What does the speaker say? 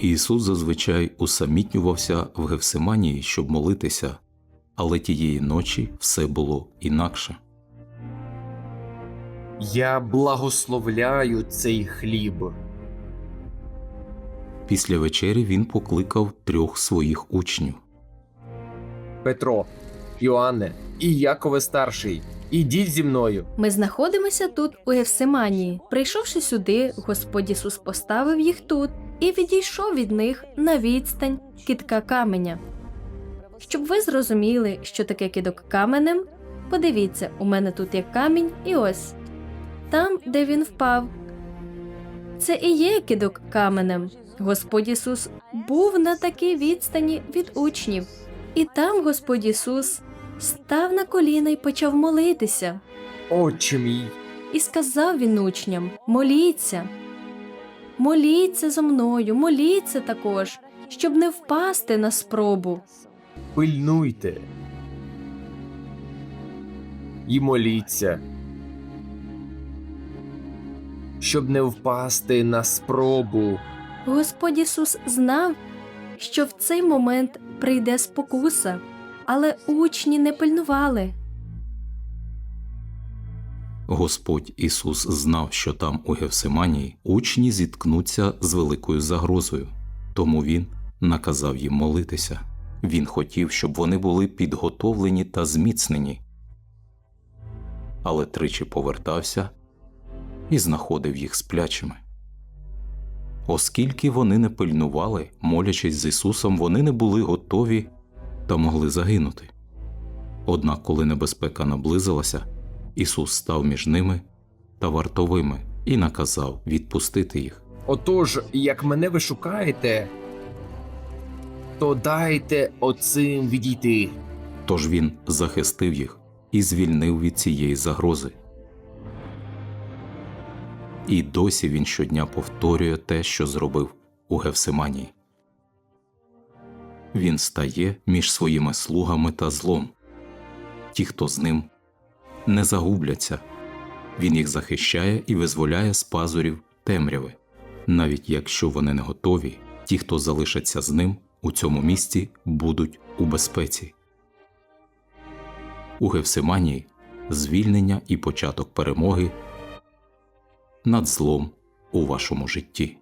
Ісус зазвичай усамітнювався в Гевсиманії, щоб молитися, але тієї ночі все було інакше. Я благословляю цей хліб. Після вечері він покликав трьох своїх учнів. Петро, Іоанне і Якове старший. Ідіть зі мною. Ми знаходимося тут, у Євсиманії. Прийшовши сюди, Господь Ісус поставив їх тут і відійшов від них на відстань кидка каменя. Щоб ви зрозуміли, що таке кидок каменем, подивіться, у мене тут є камінь і ось там, де він впав. Це і є кидок каменем. Господь Ісус був на такій відстані від учнів, і там Господь Ісус став на коліна і почав молитися. Отче мій, І сказав він учням: моліться, моліться за мною, моліться також, щоб не впасти на спробу. пильнуйте. І моліться. Щоб не впасти на спробу. Господь Ісус знав, що в цей момент прийде спокуса, але учні не пильнували. Господь Ісус знав, що там у Гевсиманії учні зіткнуться з великою загрозою, тому Він наказав їм молитися. Він хотів, щоб вони були підготовлені та зміцнені. Але тричі повертався і знаходив їх сплячими. Оскільки вони не пильнували, молячись з Ісусом, вони не були готові та могли загинути. Однак, коли небезпека наблизилася, Ісус став між ними та вартовими і наказав відпустити їх. Отож, як мене ви шукаєте, то дайте оцим відійти. Тож він захистив їх і звільнив від цієї загрози. І досі він щодня повторює те, що зробив у Гевсиманії. Він стає між своїми слугами та злом. Ті, хто з ним, не загубляться. Він їх захищає і визволяє з пазурів темряви. Навіть якщо вони не готові, ті, хто залишаться з ним у цьому місці, будуть у безпеці. У Гевсиманії звільнення і початок перемоги над злом у вашому житті.